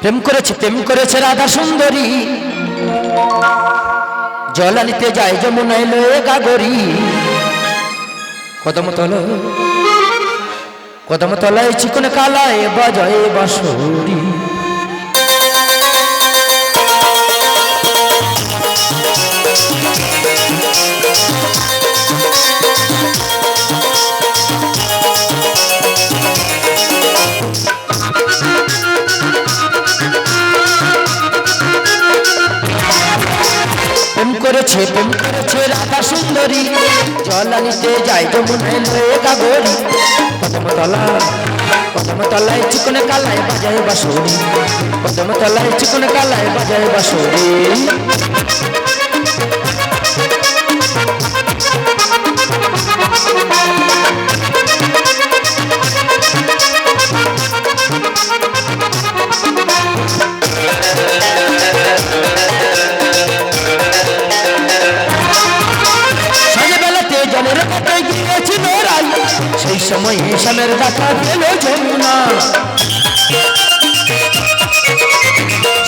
প্রেম করেছে প্রেম করেছে রাধা সুন্দরী। জলালিতে যায় যমুনায় লয়ে গাগরি। কদম তল কদম তলায় চিকন কালায় বাজায় বাঁশরি। করেছে, প্রেম করেছে রাধা সুন্দরী। জল আনিতে যায় যমুনায় লয়ে গাগরি কদম তলা কদম তলায় চিকন কালায় বাজায় বাসরি কদম তলায় চিকন কালায় বাজায় বাঁশরি। জলের কাছে গিয়েছিল রাই সেই সময় হিসামের দেখা পেল যমুনা।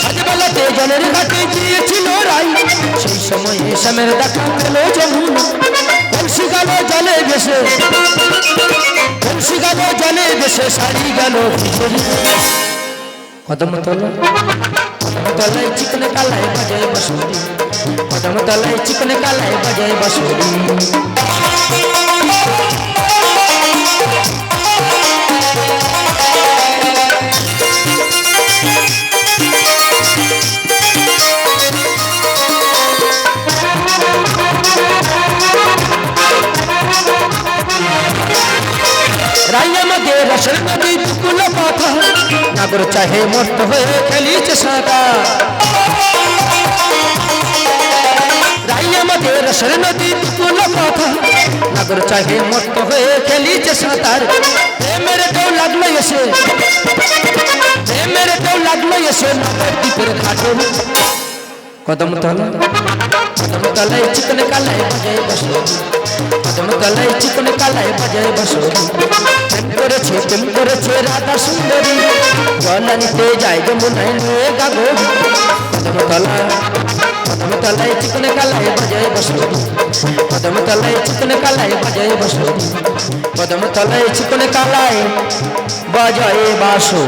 সন্ধ্যাবেলাতে জলের কাছে গিয়েছিল রাই সেই সময় হিসামের দেখা পেল যমুনা। কলসি গেল, জলে ভেসে। কলসি গেল, জলে ভেসে, শাড়ি গেল কদম তলা তলায় চিকনে কালায় বাজায় বাঁশুরি তলায় চিকনে কালায় বাজায় বাঁশুরি। রসের নদী দুকুল কথা নাগর চাহে মস্ত হয়ে খেলিছে সাঁতা আমাদের রসের নদী দুকুল কথা। নাগর চাহে মস্ত হয়ে খেলিছে সাঁতার। প্রেমের কেউ লাগল এসে। প্রেমের কেউ লাগল এসে নগর দ্বীপের ঘাটে। কদম তলা কদম তলায় চিকন কালায় বাজায় বসো। কদম তলায় চিকন কালায় বাজায় বসো। প্রেম করেছে প্রেম করেছে রাধা সুন্দরী। জল আনিতে যায় যমুনায় নিয়ে গাগো। কদম তলা কদম তলায় চিকন কালায় বাজায় বসো কদম তলায় চিকন কালায় বাজায় বসো কদম তলায় চিকন কালায় বাজায় বাসো